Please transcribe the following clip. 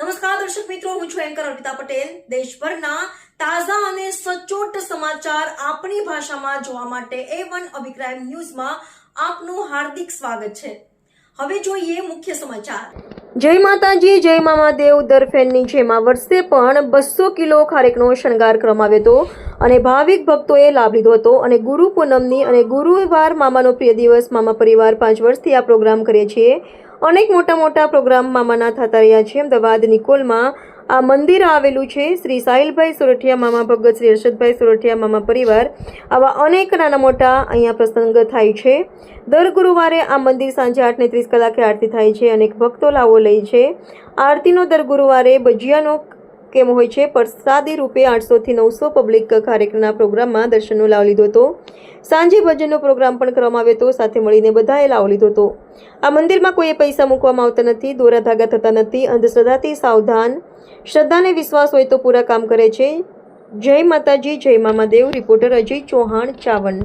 નમસ્કાર, દર્શક મિત્રો, હું છું એન્કર અર્પિતા પટેલ. દેશભરના તાજા અને સચોટ સમાચાર આપણી ભાષામાં જોવા માટે એ વન અભિક્રાઇમ ન્યૂઝમાં આપનું હાર્દિક સ્વાગત છે. હવે જોઈએ મુખ્ય સમાચાર. જય માતાજી, જય મામાદેવ દર ફેનની જેમ વર્ષે પણ બસો કિલો ખારેકનો શણગાર કરવામાં હતો અને ભાવિક ભક્તોએ લાભ લીધો હતો અને ગુરુ પૂનમની અને ગુરુવાર મામાનો પ્રિય દિવસ મામા પરિવાર પાંચ વર્ષથી આ પ્રોગ્રામ કરીએ છીએ. અનેક મોટા મોટા પ્રોગ્રામ મામાના થતા રહ્યા છે. અમદાવાદ નિકોલમાં આ મંદિર આવેલું છે. શ્રી સાહિલભાઈ સોરઠિયા મામા ભગત, શ્રી હર્ષદભાઈ સોરઠિયા મામા પરિવાર આવા અનેક નાના મોટા અહીંયા પ્રસંગ થાય છે. દર ગુરુવારે આ મંદિર સાંજે આઠને ત્રીસ કલાકે આરતી થાય છે. અનેક ભક્તો લાવો લે છે. આરતીનો દર ગુરુવારે ભજીયાનો કેમ હોય છે? પ્રસાદી રૂપે આઠસોથી નવસો પબ્લિક કાર્યક્રમના પ્રોગ્રામમાં દર્શનનો લાવ લીધો હતો. સાંજે ભજનનો પ્રોગ્રામ પણ કરવામાં આવ્યો હતો. સાથે મળીને બધાએ લાવ લીધો હતો. આ મંદિરમાં કોઈએ પૈસા મૂકવામાં આવતા નથી દોરા ધાગા થતા નથી, અંધશ્રદ્ધાથી સાવધાન, શ્રદ્ધાને વિશ્વાસ હોય તો પૂરા કામ કરે છે. જય માતાજી, જય મામાદેવ, રિપોર્ટર અજય ચૌહાણ, ચાવન.